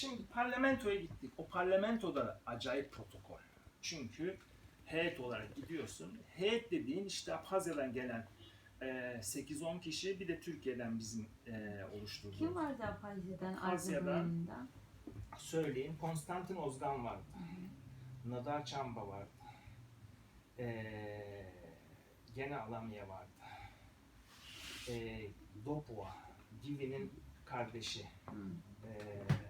Şimdi parlamentoya gittik. O parlamentoda acayip protokol. Çünkü heyet olarak gidiyorsun. Heyet dediğin işte Abhazya'dan gelen e, 8-10 kişi bir de Türkiye'den bizim e, oluşturduğumuz. Kim vardı Abhazya'dan, Abhazya'dan. Söyleyeyim. Konstantin Ozgan vardı. Nadar Çamba vardı. Ee, gene Alanya vardı. Ee, Dopua, Divi'nin kardeşi. Hı. Ee,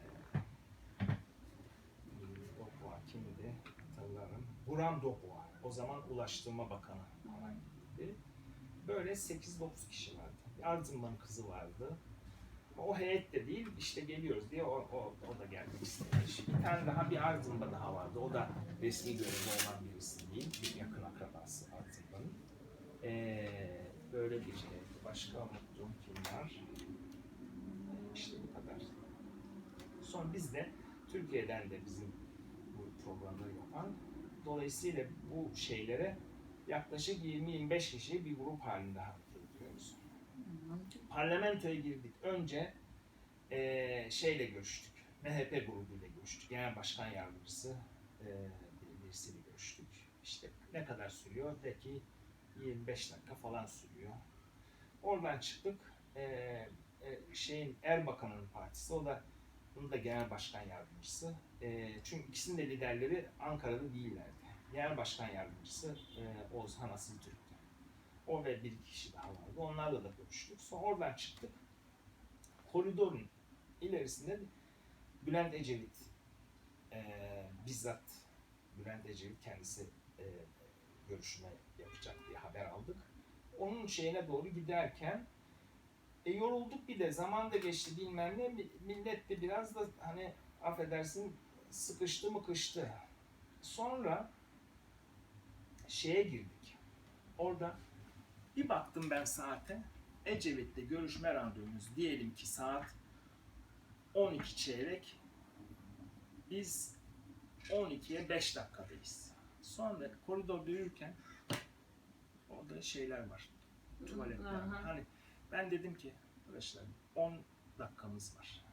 Kimdi? Hatırlarım. Buram Dopua. O zaman Ulaştırma Bakanı falan gitti. Böyle 8-9 kişi vardı. Arzuma'nın kızı vardı. O heyet de değil, işte geliyoruz diye o, o, o da gelmek istemiş. Bir tane daha bir Arzumba daha vardı. O da resmi görevli olan birisi değil. Bir yakın akrabası Arzumba'nın. Ee, böyle bir şey. Başka unuttuğum kim var? Ee, İşte bu kadar. Son biz de Türkiye'den de bizim programları yapan dolayısıyla bu şeylere yaklaşık 20-25 kişi bir grup halinde hareket parlamentoya girdik. Önce eee, şeyle görüştük. MHP grubuyla görüştük. Genel Başkan Yardımcısı eee birisiyle görüştük. İşte ne kadar sürüyor? De ki 25 dakika falan sürüyor. Oradan çıktık. Eee, e, şeyin Erbakan'ın partisi. O da bunun da genel başkan yardımcısı. Eee, çünkü ikisinin de liderleri Ankara'da değillerdi. Genel başkan yardımcısı eee Oğuzhan Asil Türk'tü. O ve bir kişi daha vardı. Onlarla da görüştük. Sonra oradan çıktık. Koridorun ilerisinde Bülent Ecevit eee, bizzat Bülent Ecevit kendisi eee, görüşme yapacak diye haber aldık. Onun şeyine doğru giderken e, yorulduk bir de zaman da geçti bilmem ne Mi- millet de biraz da hani affedersin sıkıştı mı kıştı. Sonra şeye girdik. Orada bir baktım ben saate. Ecevit'le görüşme randevumuz diyelim ki saat 12 çeyrek. Biz 12'ye 5 dakikadayız. Sonra koridorda yürürken orada şeyler var. Tuvaletler. Aha. Hani ben dedim ki arkadaşlar 10 dakikamız var.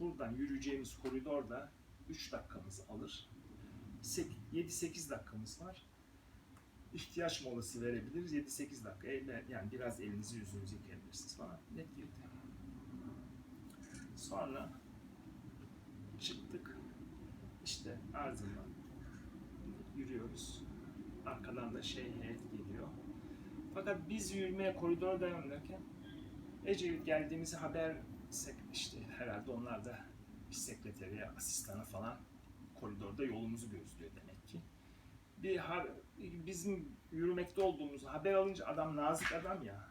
Buradan yürüyeceğimiz koridorda 3 dakikamızı alır. 7-8 dakikamız var ihtiyaç molası verebiliriz. 7-8 dakika. Elle, yani biraz elinizi yüzünüzü yıkayabilirsiniz falan. Net girdi. Sonra çıktık. İşte Erzurum'dan yürüyoruz. Arkadan da şey heyet geliyor. Fakat biz yürümeye koridora devam ederken Ecevit geldiğimizi haber işte herhalde onlar da bir sekreteriye, asistanı falan koridorda yolumuzu gözlüyor demek ki bir ha- bizim yürümekte olduğumuzu haber alınca adam nazik adam ya.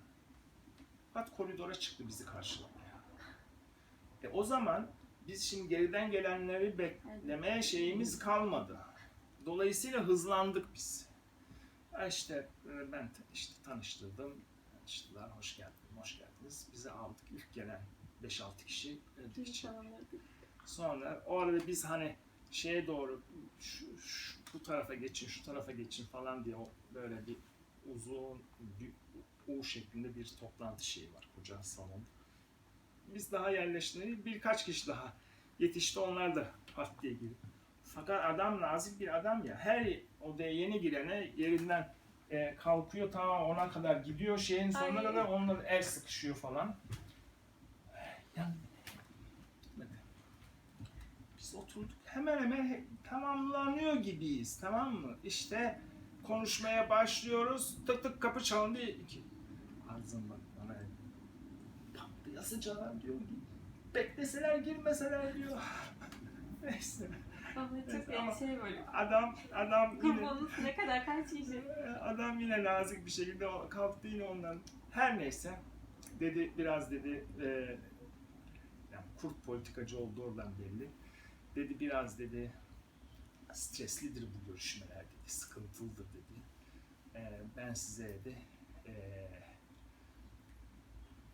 Fakat koridora çıktı bizi karşılamaya. E o zaman biz şimdi geriden gelenleri beklemeye şeyimiz kalmadı. Dolayısıyla hızlandık biz. İşte e, ben işte tanıştırdım. İşte hoş geldiniz, hoş geldiniz. Bizi aldık. İlk gelen 5-6 kişi için. Sonra o arada biz hani şeye doğru şu, şu- bu tarafa geçin, şu tarafa geçin falan diye o böyle bir uzun bir U şeklinde bir toplantı şeyi var koca salon. Biz daha yerleştik. Birkaç kişi daha yetişti. Onlar da pat diye girip. Fakat adam nazik bir adam ya. Her odaya yeni girene yerinden e, kalkıyor ta ona kadar gidiyor. Şeyin sonuna Ay. kadar onlar el sıkışıyor falan. Yani. Biz oturduk hemen hemen he- tamamlanıyor gibiyiz tamam mı? İşte konuşmaya başlıyoruz. Tık tık kapı çalındı. İki. Ağzım bak bana patlayasıcalar diyor. Bekleseler girmeseler diyor. Neyse. Ama çok yani şey böyle. Adam adam yine, ne kadar kaç kişi? adam yine nazik bir şekilde kalktı yine ondan. Her neyse dedi biraz dedi e, yani kurt politikacı oldu oradan belli. Dedi biraz dedi streslidir bu görüşmeler dedi, sıkıntılıdır dedi. E, ben size dedi e,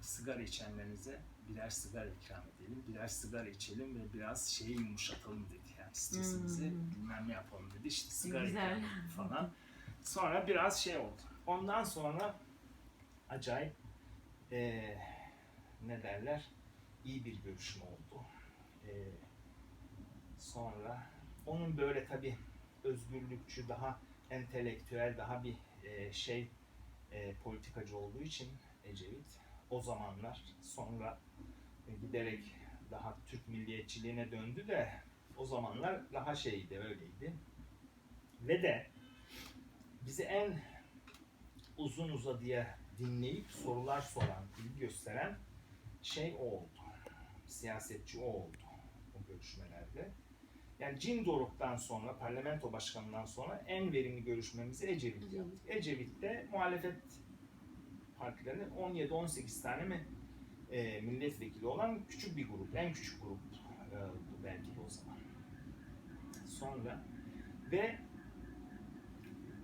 sigara içenlerinize birer sigara ikram edelim, birer sigara içelim ve biraz şeyi yumuşatalım dedi. Yani stresimizi Hmm. bilmem ne yapalım dedi. İşte sigara Güzel. ikram falan. Sonra biraz şey oldu. Ondan sonra acayip eee ne derler iyi bir görüşme oldu. Eee Sonra onun böyle tabi özgürlükçü, daha entelektüel, daha bir e, şey e, politikacı olduğu için Ecevit o zamanlar sonra giderek daha Türk milliyetçiliğine döndü de o zamanlar daha şeydi öyleydi. Ve de bizi en uzun uzadıya dinleyip sorular soran, ilgi gösteren şey o oldu. Siyasetçi o oldu o görüşmelerde. Yani Cin Doruk'tan sonra, parlamento başkanından sonra en verimli görüşmemizi Ecevit yaptık. Ecevit'te muhalefet partilerinin 17-18 tane mi e, milletvekili olan küçük bir grup, en küçük grup e, belki de o zaman. Sonra ve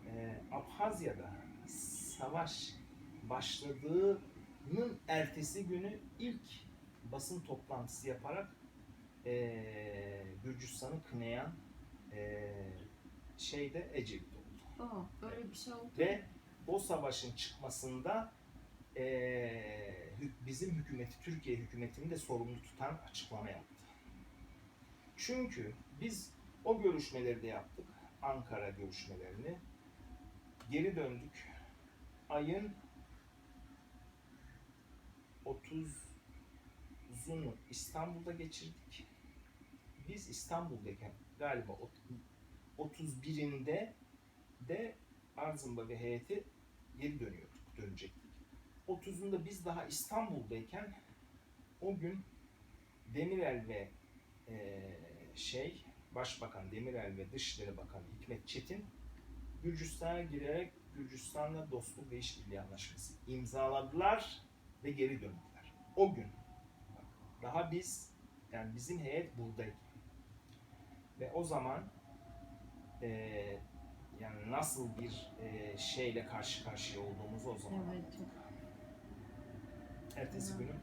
e, Abhazya'da savaş başladığının ertesi günü ilk basın toplantısı yaparak e, Gürcistan'ı kınayan e, şey de Ecevit oldu. Oo, böyle bir şey oldu. Ve o savaşın çıkmasında hü- bizim hükümeti, Türkiye hükümetini de sorumlu tutan açıklama yaptı. Çünkü biz o görüşmeleri de yaptık. Ankara görüşmelerini. Geri döndük. Ayın 30'unu İstanbul'da geçirdik. Biz İstanbul'dayken galiba ot- 31'inde de Arzımba ve heyeti geri dönüyorduk, dönecektik. 30'unda biz daha İstanbul'dayken o gün Demirel ve eee, şey Başbakan Demirel ve Dışişleri Bakanı Hikmet Çetin Gürcistan'a girerek Gürcistan'la dostluk ve işbirliği anlaşması imzaladılar ve geri döndüler. O gün daha biz yani bizim heyet buradaydı. Ve o zaman eee yani nasıl bir e, şeyle karşı karşıya olduğumuzu o zaman Evet, çok. ertesi günü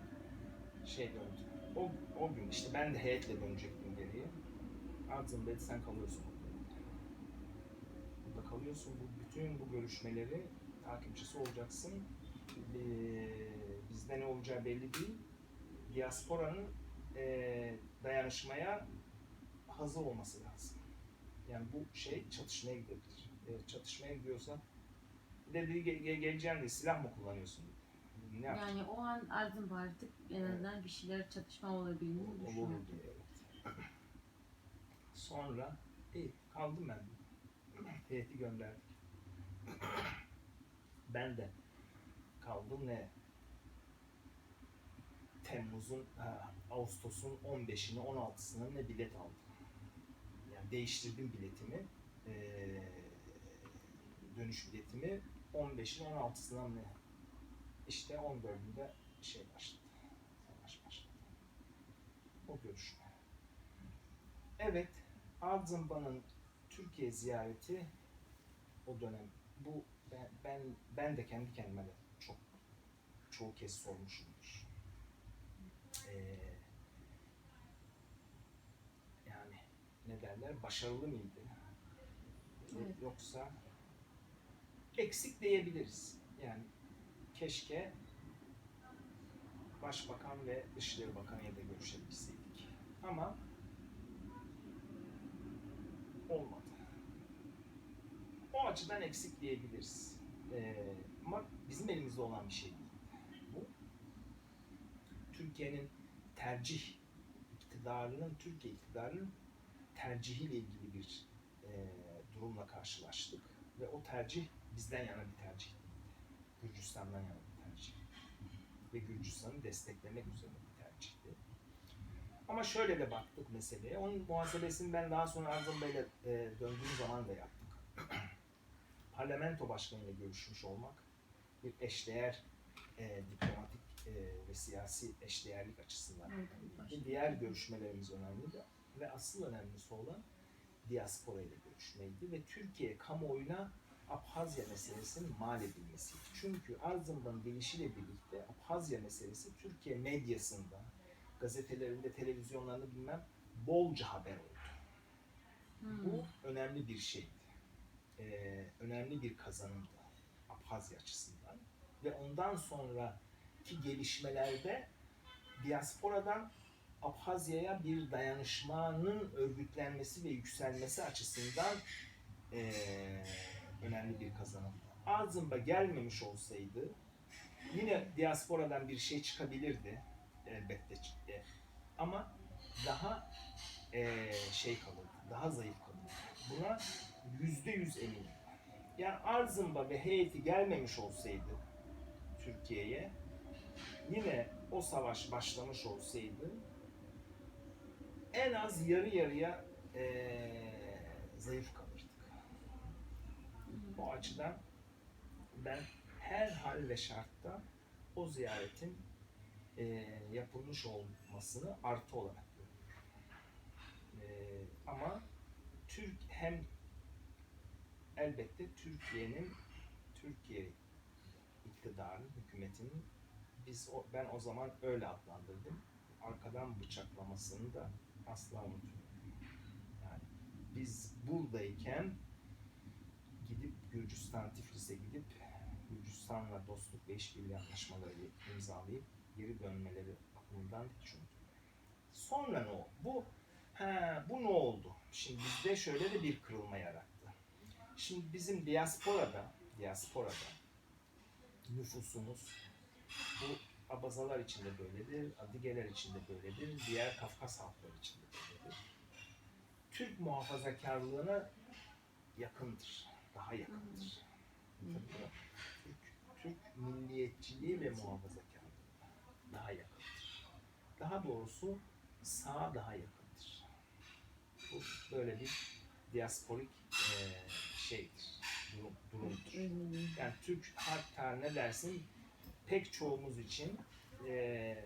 şey döndü. O, o gün işte ben de heyetle dönecektim geriye. Arzum dedi sen kalıyorsun burada. Burada kalıyorsun. Bu, bütün bu görüşmeleri takipçisi olacaksın. Ee, bizde ne olacağı belli değil. Diasporanın e, dayanışmaya hazır olması lazım. Yani bu şey çatışmaya gidebilir. E, çatışmaya gidiyorsa dedi ge- ge- geleceğim de silah mı kullanıyorsun dedi. Ne yapacağım? Yani o an arzım artık en azından bir şeyler çatışma olabildiğini Olur düşünüyorum. diye. Evet. Sonra iyi kaldım ben. Heyeti gönderdik. Ben de kaldım ne Temmuz'un, ha, Ağustos'un 15'ini 16'sını ne bilet aldım. Yani değiştirdim biletimi. Ee, dönüş biletimi 15'in 16'sına mı ne? İşte 14'ünde şey başladı. Savaş başladı o görüşme. Evet, Arzumba'nın Türkiye ziyareti o dönem bu ben ben, ben de kendi kendime de çok çoğu kez sormuşumdur. Ee, yani ne derler başarılı mıydı? Evet. Yoksa eksik diyebiliriz. Yani keşke Başbakan ve Dışişleri Bakanı ile de görüşebilseydik. Ama olmadı. O açıdan eksik diyebiliriz. Ee, ama bizim elimizde olan bir şey değil. Bu Türkiye'nin tercih iktidarının, Türkiye iktidarının tercihiyle ilgili bir e, durumla karşılaştık. Ve o tercih bizden yana bir tercih değildi. Gürcistan'dan yana bir tercih ve Gürcistan'ı desteklemek üzerine bir tercihti. Ama şöyle de baktık meseleye. Onun muhasebesini ben daha sonra Arzum Bey'le e, döndüğüm zaman da yaptık. Parlamento başkanıyla görüşmüş olmak bir eşdeğer e, diplomatik e, ve siyasi eşdeğerlik açısından Evet. Diğer görüşmelerimiz önemliydi ve asıl önemlisi olan diaspora ile görüşmeydi ve Türkiye kamuoyuna Abhazya meselesinin mal edilmesiydi. Çünkü Arzum'dan gelişiyle birlikte Abhazya meselesi Türkiye medyasında, gazetelerinde, televizyonlarında bilmem bolca haber oldu. Hmm. Bu önemli bir şeydi. Ee, önemli bir kazanımdı Abhazya açısından. Ve ondan sonraki gelişmelerde diasporadan Abhazya'ya bir dayanışmanın örgütlenmesi ve yükselmesi açısından eee, önemli bir kazanım. Arzımba gelmemiş olsaydı yine diasporadan bir şey çıkabilirdi elbette. E, Ama daha eee, şey kalırdı, daha zayıf kalırdı. Buna yüzde yüz eminim. Yani Arzımba ve heyeti gelmemiş olsaydı Türkiye'ye yine o savaş başlamış olsaydı en az yarı yarıya eee, zayıf kalırdık. Bu açıdan ben her hal ve şartta o ziyaretin eee, yapılmış olmasını artı olarak görüyorum. Eee, ama Türk hem elbette Türkiye'nin Türkiye iktidarın, hükümetinin biz o, ben o zaman öyle adlandırdım. Arkadan bıçaklamasını da asla unutmuyorum. Yani biz buradayken gidip Gürcistan Tiflis'e gidip Gürcistan'la dostluk ve işbirliği anlaşmaları imzalayıp geri dönmeleri bakımından hiç unutmuyorum. Sonra ne oldu? Bu, ha, bu ne oldu? Şimdi bizde şöyle de bir kırılma yarattı. Şimdi bizim diasporada, diasporada nüfusumuz bu Abazalar içinde böyledir, Adigeler içinde böyledir, diğer Kafkas halkları içinde böyledir. Türk muhafazakarlığına yakındır, daha yakındır. Türk, Türk milliyetçiliği ve muhafazakarlığı daha yakındır. Daha doğrusu sağa daha yakındır. Bu böyle bir diasporik eee şeydir, durum, durumdur. Yani Türk hatta ne dersin pek çoğumuz için eee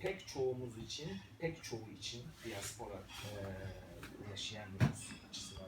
pek çoğumuz için, pek çoğu için diaspora eee yaşayan nüfus